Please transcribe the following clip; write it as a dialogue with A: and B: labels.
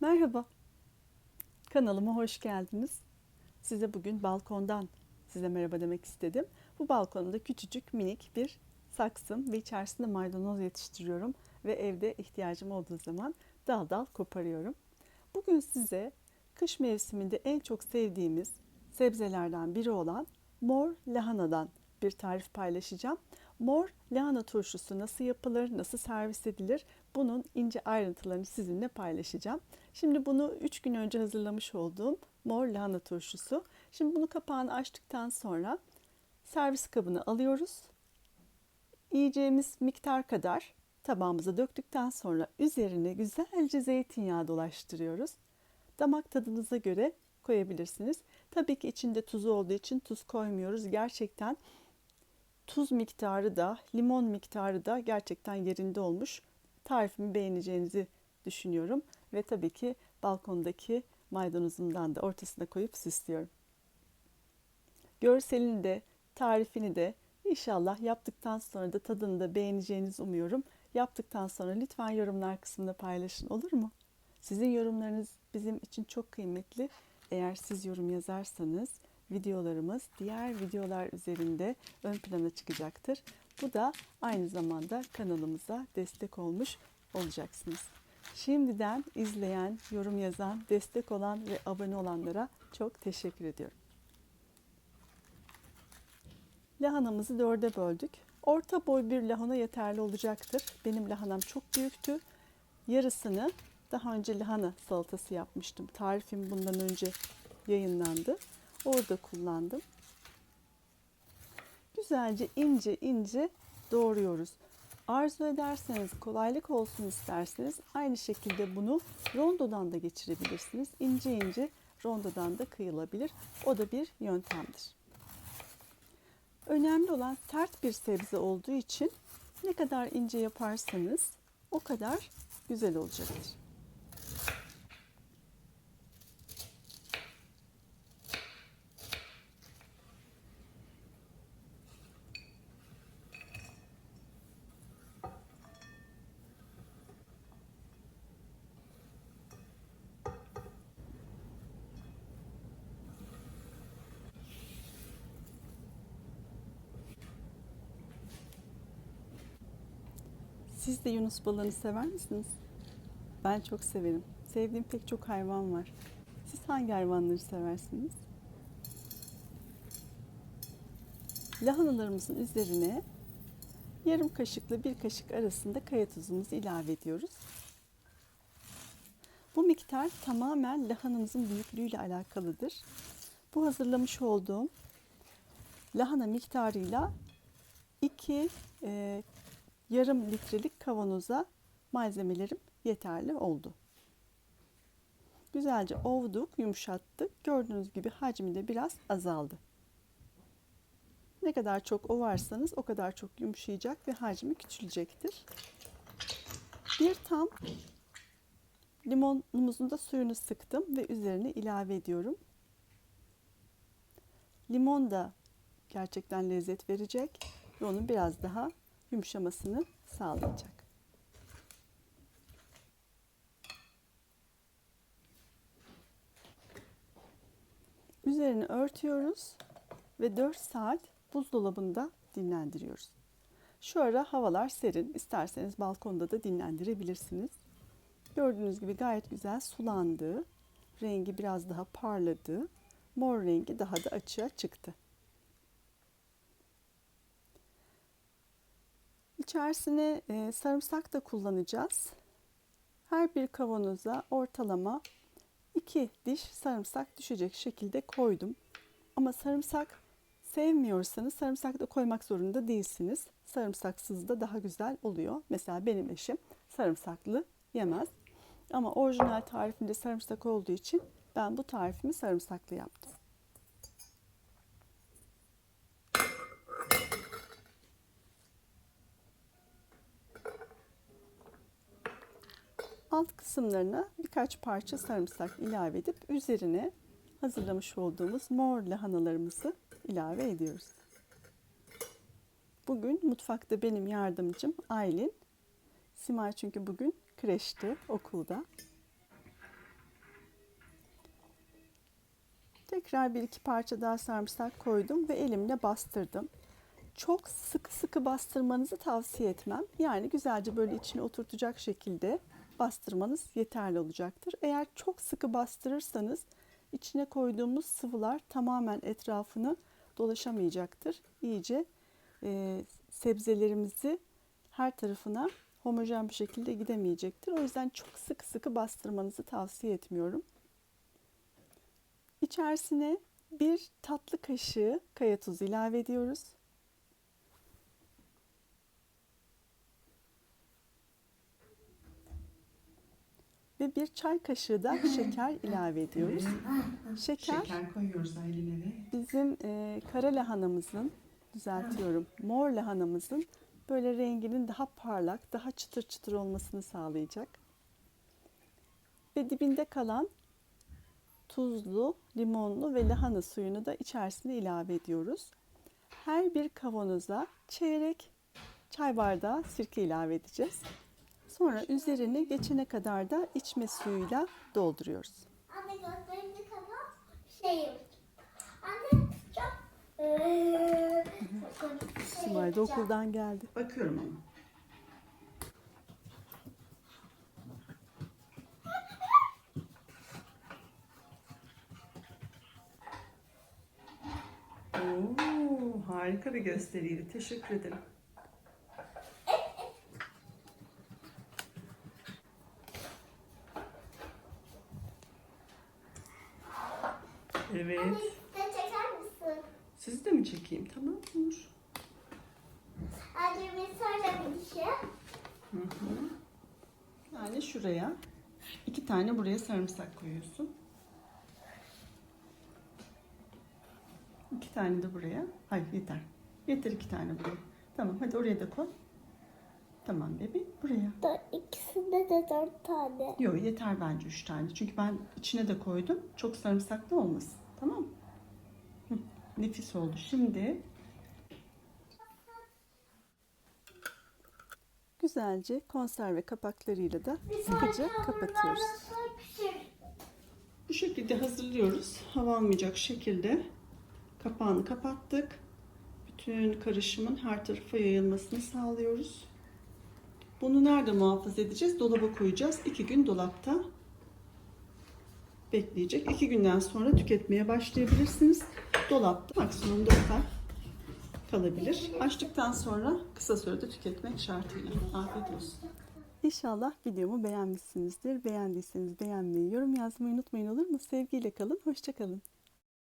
A: Merhaba. Kanalıma hoş geldiniz. Size bugün balkondan size merhaba demek istedim. Bu balkonda küçücük minik bir saksım ve içerisinde maydanoz yetiştiriyorum ve evde ihtiyacım olduğu zaman dal dal koparıyorum. Bugün size kış mevsiminde en çok sevdiğimiz sebzelerden biri olan mor lahanadan bir tarif paylaşacağım. Mor lahana turşusu nasıl yapılır, nasıl servis edilir bunun ince ayrıntılarını sizinle paylaşacağım. Şimdi bunu 3 gün önce hazırlamış olduğum mor lahana turşusu. Şimdi bunu kapağını açtıktan sonra servis kabına alıyoruz. Yiyeceğimiz miktar kadar tabağımıza döktükten sonra üzerine güzelce zeytinyağı dolaştırıyoruz. Damak tadınıza göre koyabilirsiniz. Tabii ki içinde tuzu olduğu için tuz koymuyoruz. Gerçekten tuz miktarı da limon miktarı da gerçekten yerinde olmuş. Tarifimi beğeneceğinizi düşünüyorum ve tabii ki balkondaki maydanozumdan da ortasına koyup süslüyorum. Görselini de tarifini de inşallah yaptıktan sonra da tadını da beğeneceğinizi umuyorum. Yaptıktan sonra lütfen yorumlar kısmında paylaşın olur mu? Sizin yorumlarınız bizim için çok kıymetli. Eğer siz yorum yazarsanız videolarımız diğer videolar üzerinde ön plana çıkacaktır. Bu da aynı zamanda kanalımıza destek olmuş olacaksınız. Şimdiden izleyen, yorum yazan, destek olan ve abone olanlara çok teşekkür ediyorum. Lahanamızı dörde böldük. Orta boy bir lahana yeterli olacaktır. Benim lahanam çok büyüktü. Yarısını daha önce lahana salatası yapmıştım. Tarifim bundan önce yayınlandı. Orada kullandım. Güzelce ince ince doğruyoruz. Arzu ederseniz, kolaylık olsun isterseniz aynı şekilde bunu rondodan da geçirebilirsiniz. İnce ince rondodan da kıyılabilir. O da bir yöntemdir. Önemli olan sert bir sebze olduğu için ne kadar ince yaparsanız o kadar güzel olacaktır. Siz de Yunus balığını sever misiniz? Ben çok severim. Sevdiğim pek çok hayvan var. Siz hangi hayvanları seversiniz? Lahanalarımızın üzerine yarım kaşıkla bir kaşık arasında kaya tuzumuzu ilave ediyoruz. Bu miktar tamamen lahanamızın büyüklüğüyle alakalıdır. Bu hazırlamış olduğum lahana miktarıyla 2 e, yarım litrelik kavanoza malzemelerim yeterli oldu. Güzelce ovduk, yumuşattık. Gördüğünüz gibi hacmi de biraz azaldı. Ne kadar çok ovarsanız o kadar çok yumuşayacak ve hacmi küçülecektir. Bir tam limonumuzun da suyunu sıktım ve üzerine ilave ediyorum. Limon da gerçekten lezzet verecek ve onun biraz daha yumuşamasını sağlayacak. Üzerini örtüyoruz ve 4 saat buzdolabında dinlendiriyoruz. Şu ara havalar serin. İsterseniz balkonda da dinlendirebilirsiniz. Gördüğünüz gibi gayet güzel sulandı. Rengi biraz daha parladı. Mor rengi daha da açığa çıktı. İçerisine e, sarımsak da kullanacağız. Her bir kavanoza ortalama 2 diş sarımsak düşecek şekilde koydum. Ama sarımsak sevmiyorsanız sarımsak da koymak zorunda değilsiniz. Sarımsaksız da daha güzel oluyor. Mesela benim eşim sarımsaklı yemez. Ama orijinal tarifinde sarımsak olduğu için ben bu tarifimi sarımsaklı yaptım. Alt kısımlarına birkaç parça sarımsak ilave edip üzerine hazırlamış olduğumuz mor lahanalarımızı ilave ediyoruz. Bugün mutfakta benim yardımcım Aylin. Simay çünkü bugün kreşte, okulda. Tekrar bir iki parça daha sarımsak koydum ve elimle bastırdım. Çok sıkı sıkı bastırmanızı tavsiye etmem. Yani güzelce böyle içine oturtacak şekilde bastırmanız yeterli olacaktır. Eğer çok sıkı bastırırsanız içine koyduğumuz sıvılar tamamen etrafını dolaşamayacaktır. İyice e, sebzelerimizi her tarafına homojen bir şekilde gidemeyecektir. O yüzden çok sıkı sıkı bastırmanızı tavsiye etmiyorum. İçerisine bir tatlı kaşığı kaya tuzu ilave ediyoruz. Bir çay kaşığı da şeker ilave ediyoruz. Şeker,
B: Şeker koyuyoruz
A: bizim e, kara lahanamızın, düzeltiyorum, mor lahanamızın böyle renginin daha parlak, daha çıtır çıtır olmasını sağlayacak. Ve dibinde kalan tuzlu, limonlu ve lahana suyunu da içerisine ilave ediyoruz. Her bir kavanoza çeyrek çay bardağı sirke ilave edeceğiz. Sonra üzerine geçene kadar da içme suyuyla dolduruyoruz.
C: Anne gözlerini kapat. Şey yapacağım. Anne çok... Şey
A: Simay da okuldan geldi.
B: Bakıyorum ama. Oo, harika bir gösteriydi. Teşekkür ederim. Evet.
C: Anne de çeker misin?
B: Sizi de mi çekeyim? Tamam olur.
C: Anne bir sonra bir şey.
B: Hı hı. Yani şuraya iki tane buraya sarımsak koyuyorsun. İki tane de buraya. Hayır yeter. Yeter iki tane buraya. Tamam hadi oraya da koy. Tamam bebeğim buraya.
C: Da, ikisinde de dört tane.
B: Yok yeter bence üç tane. Çünkü ben içine de koydum. Çok sarımsaklı olmasın. Tamam? Hı, Nefis oldu. Şimdi
A: Güzelce konserve kapaklarıyla da sıkıca kapatıyoruz.
B: Bu şekilde hazırlıyoruz. Hava almayacak şekilde kapağını kapattık. Bütün karışımın her tarafa yayılmasını sağlıyoruz. Bunu nerede muhafaza edeceğiz? Dolaba koyacağız. İki gün dolapta bekleyecek. İki günden sonra tüketmeye başlayabilirsiniz. Dolapta maksimum 4 ay kalabilir. Açtıktan sonra kısa sürede tüketmek şartıyla. Afiyet olsun.
A: İnşallah videomu beğenmişsinizdir. Beğendiyseniz beğenmeyi, yorum yazmayı unutmayın olur mu? Sevgiyle kalın, hoşçakalın.